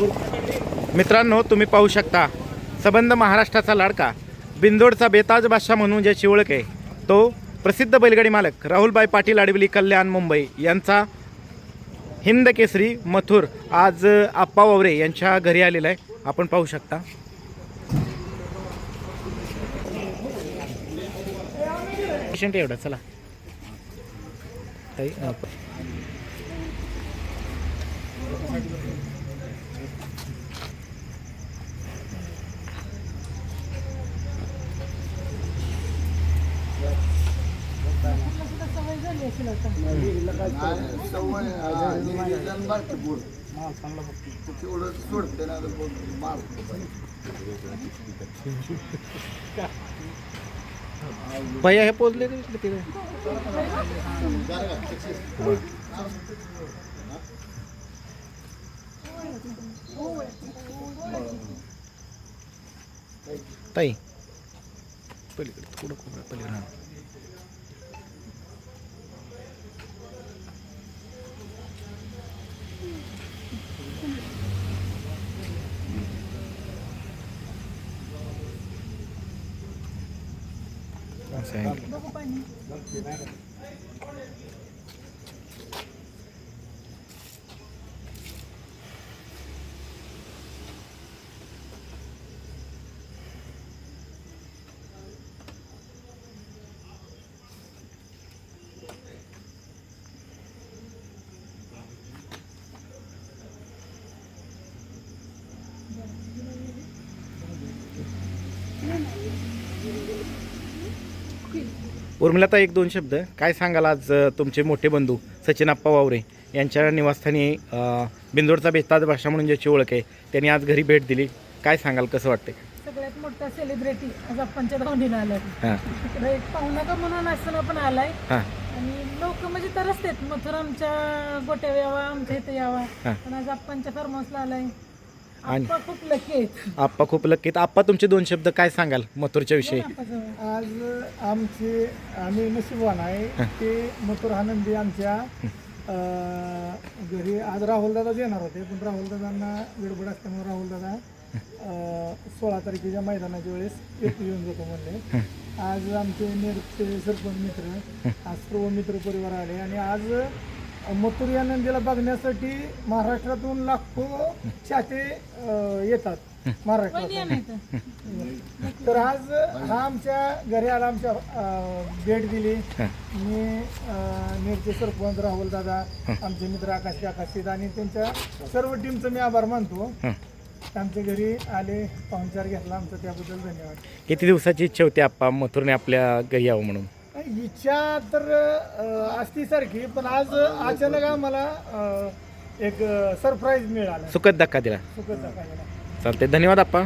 मित्रांनो तुम्ही पाहू शकता सबंध महाराष्ट्राचा लाडका बिंदोडचा बेताज बादशाह म्हणून ज्याची ओळख आहे तो प्रसिद्ध बैलगाडी मालक राहुलबाई पाटील आडवली कल्याण मुंबई यांचा हिंद केसरी मथुर आज आप्पा वावरे यांच्या घरी आलेला आहे. आपण पाहू शकता. पेशंट एवढा चला. ताई, सोडते ना भैया हे पोचले का इकडे ताई पलीकडे थोडं खूप पलीकडे हां. असं आहे. उर्मिलाता एक दोन शब्द. काय सांगाल आज तुमचे मोठे बंधू सचिन आप्पा वावरे यांच्या निवासस्थानी बिंदोडचा बेताज भाषा म्हणून ज्याची ओळख आहे त्यांनी आज घरी भेट दिली. काय सांगाल कसं वाटतंय? सगळ्यात मोठा सेलिब्रिटी आज आपणच्या धावणीला आलाय. हां. एक पाहुणा का म्हणून असताना पण आलाय. आणि लोक म्हणजे तरसतेत. मथुर आमच्या गोट्या यावा आमच्या इथे यावा. पण आज आपणच्या फार्म हाऊसला आलाय. आणि- आप्पा खूप लकी आहेत. आप्पा खूप लकीत आप्पा तुमचे दोन शब्द काय सांगाल मथुरच्या विषयी. आज आमचे आम्ही नशीबवान आहे. ते मथुर आनंदी आमच्या अं, घरी आज राहुलदादा येणार होते. पण राहुलदादांना गडबड असल्यामुळे राहुलदादा अं, सोळा तारखेच्या मैदानाच्या वेळेस येतो येऊन जातो म्हणले. आज आमचे नेरचे सरपंच मित्र आज सर्व मित्र परिवार आले. आणि आज मथुर या नंदीला बघण्यासाठी महाराष्ट्रातून लाखो चाहते अं, येतात महाराष्ट्रात तर. आज हा आमच्या घरी आला आमच्या अं, भेट दिली. मी अं, नेरचे सरपंच राहुल दादा आमचे मित्र आकाश आकाशित आणि त्यांच्या सर्व टीमचं मी आभार मानतो. आमच्या घरी आले पाहुणचार घेतला. आमचा त्याबद्दल धन्यवाद. किती दिवसाची इच्छा होती आप्पा मथुरने आपल्या घरी यावं म्हणून? इच्छा तर असती सारखी पण आज अचानक आम्हाला एक सरप्राईज मिळाला. सुखद धक्का दिला. सुखद दाखवायला चालते धन्यवाद आप्पा.